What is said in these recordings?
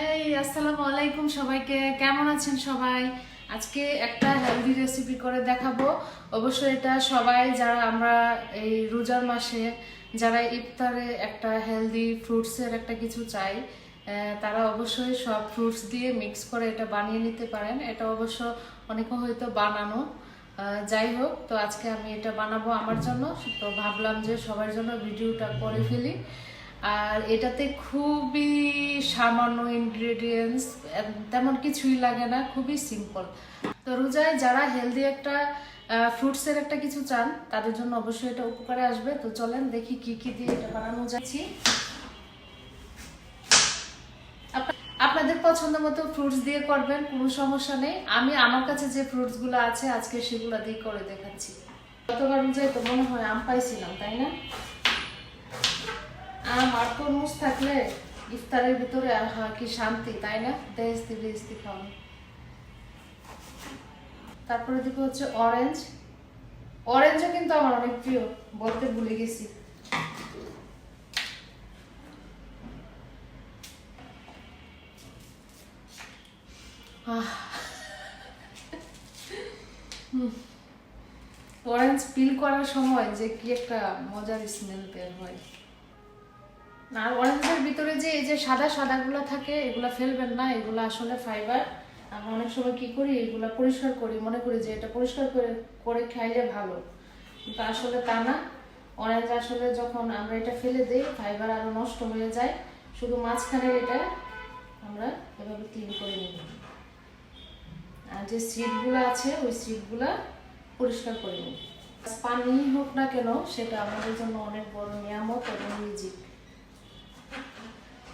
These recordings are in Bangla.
এই আসসালামু আলাইকুম সবাইকে। কেমন আছেন সবাই? আজকে একটা হেলদি রেসিপি করে দেখাবো। অবশ্যই এটা সবাই, যারা আমরা এই রোজার মাসে, যারা ইফতারে একটা হেলদি ফ্রুটসের একটা কিছু চাই তারা অবশ্যই সব ফ্রুটস দিয়ে মিক্স করে এটা বানিয়ে নিতে পারেন। এটা অবশ্য অনেকে হয়তো বানানো যাই হোক, তো আজকে আমি এটা বানাবো আমার জন্য। তো ভাবলাম যে সবার জন্য ভিডিওটা করে ফেলি। আর এটাতে খুবই সামান্য ইনগ্রেডিয়েন্টস তেমন কিছুই লাগে না, খুবই সিম্পল তো রোজায় যারা হেলদি একটা ফ্রুটসের একটা কিছু চান, তাদের জন্য অবশ্যই এটা উপকারে আসবে। তো চলেন দেখি কি কি দিয়ে এটা বানানো যাচ্ছি আপনাদের পছন্দ মতো ফ্রুটস দিয়ে করবেন, কোনো সমস্যা নেই। আমি আমার কাছে যে ফ্রুটসগুলো আছে, আজকে সেগুলো দিয়ে করে দেখাচ্ছি। গতবার রোজায় তো মনে হয় আম পাইছিলাম, তাই না? আম আর তরমুজ থাকলে ইফতারের ভিতরে আহা কি শান্তি, তাই না? বেস্তি খাওয়া। তারপরে হচ্ছে অরেঞ্জ অরেঞ্জও কিন্তু আমার অনেক প্রিয়, বলতে ভুলে গেছি। অরেঞ্জ পিল করার সময় যে কি একটা মজার স্মেল বের হয়। আর অরেঞ্জের ভিতরে যে এই যে সাদা সাদাগুলো থাকে, এগুলো ফেলবেন না, এগুলো আসলে ফাইবার আমরা অনেক সময় কি করি, এগুলো পরিষ্কার করি, মনে করি যে এটা পরিষ্কার করে করে খাইলে ভালো। কিন্তু আসলে তা না। অরেঞ্জ আসলে যখন আমরা এটা ফেলে দিই ফাইবার আরও নষ্ট হয়ে যায়। শুধু মাঝখানের এটা আমরা এভাবে ক্লিন করে নিই আর যে সিটগুলো আছে, ওই সিটগুলা পরিষ্কার করে নিই পানি হোক না কেন, সেটা আমাদের জন্য অনেক বড় নিয়ামত এবং রিজিক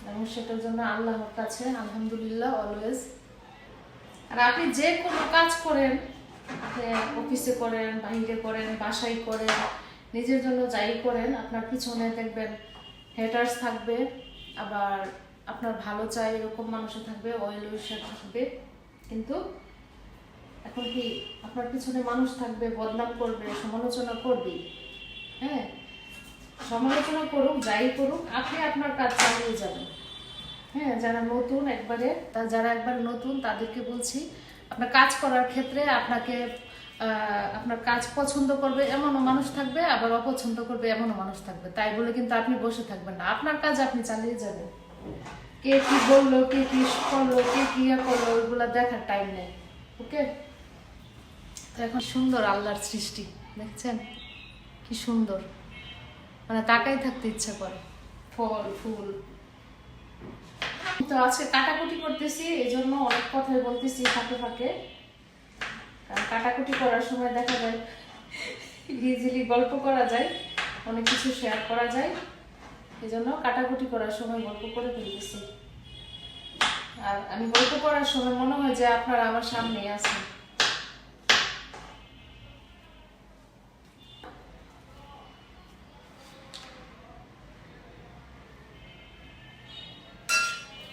এবং সেটার জন্য আল্লাহর কাছে আলহামদুলিল্লাহ অলওয়েজ আর আপনি যে কোনো কাজ করেন, আপনি অফিসে করেন, বাহিরে করেন, বাসায় করেন, নিজের জন্য যাই করেন, আপনার পিছনে দেখবেন হেটার্স থাকবে, আবার আপনার ভালো চাই এরকম মানুষও থাকবে অয়েল উইশার থাকবে। কিন্তু এখন কি আপনার পিছনে মানুষ থাকবে, বদনাম করবে, সমালোচনা করবে হ্যাঁ? সমালোচনা করুক, যাই করুক, আপনি আপনার কাজ চালিয়ে যাবেন। হ্যাঁ যারা নতুন একবারে, যারা একবার নতুন, তাদেরকে বলছি, আপনার কাজ করার ক্ষেত্রে আপনাকে আপনার কাজ পছন্দ করবে এমনও মানুষ থাকবে, আবার অপছন্দ করবে এমনও মানুষ থাকবে। তাই বলে কিন্তু আপনি বসে থাকবেন না। আপনার কাজ আপনি চালিয়ে যাবেন। কে কি বলল, কে কি করল, কে কি করল, ওইগুলো দেখার টাইম নেই। ওকে তো এখন সুন্দর আল্লাহর সৃষ্টি, দেখছেন? কি সুন্দর। মানে তাকাই থাকতে ইচ্ছা করে। ফল, ফুল। তো আজকে কাটাকুটি করতেছি এই জন্য অনেক কথাই বলতেছি ফাঁকে ফাঁকে। কারণ কাটাকুটি করার সময় দেখা যায় ইজিলি গল্প করা যায়, অনেক কিছু শেয়ার করা যায়। এই জন্য কাটাকুটি করার সময় গল্প করে ফেলতেছি। আর আমি গল্প করার সময় মনে হয় যে আপনারা আমার সামনেই আছেন।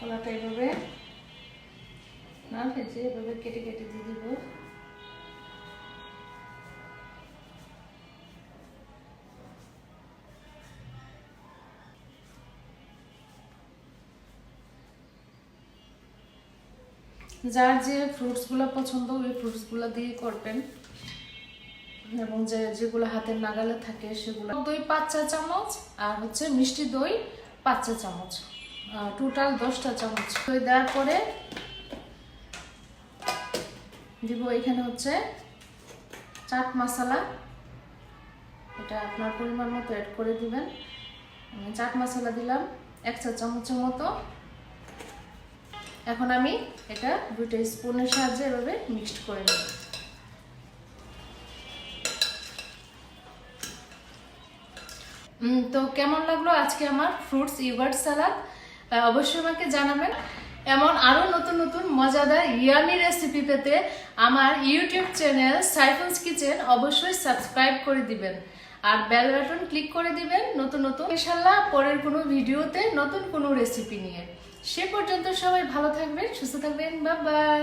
কলাটা এভাবে না ভেজে এভাবে কেটে কেটে দিয়ে দিব। যার যে ফ্রুটসগুলো পছন্দ, ওই ফ্রুটসগুলো দিয়ে করবেন। এবং যে যেগুলো হাতের নাগালে থাকে সেগুলো। দই পাঁচ চা চামচ আর হচ্ছে মিষ্টি দই পাঁচ চা চামচ। টোটাল দশটা চামচ। দই দেওয়ার পরে দিব এখানে হচ্ছে চাট মশলা। এটা আপনার পরিমাণ মতো অ্যাড করে দিবেন। আমি চাট মশলা দিলাম এক চা চামচের মতো। এখন আমি এটা দুইটা স্পুনের সাহায্যে এভাবে মিক্সড করে নেব। তো কেমন লাগল আজকে আমার ফ্রুটস ইউগার্ট সালাদ অবশ্যই আমাকে জানাবেন। এমন আরও নতুন নতুন মজাদার ইয়ামি রেসিপি পেতে আমার ইউটিউব চ্যানেল সাইফন্স কিচেন অবশ্যই সাবস্ক্রাইব করে দিবেন। আর বেল বাটন ক্লিক করে দিবেন নতুন নতুন। ইনশাল্লাহ পরের কোনো ভিডিওতে নতুন কোনো রেসিপি নিয়ে। সে পর্যন্ত সবাই ভালো থাকবেন, সুস্থ থাকবেন বা বাই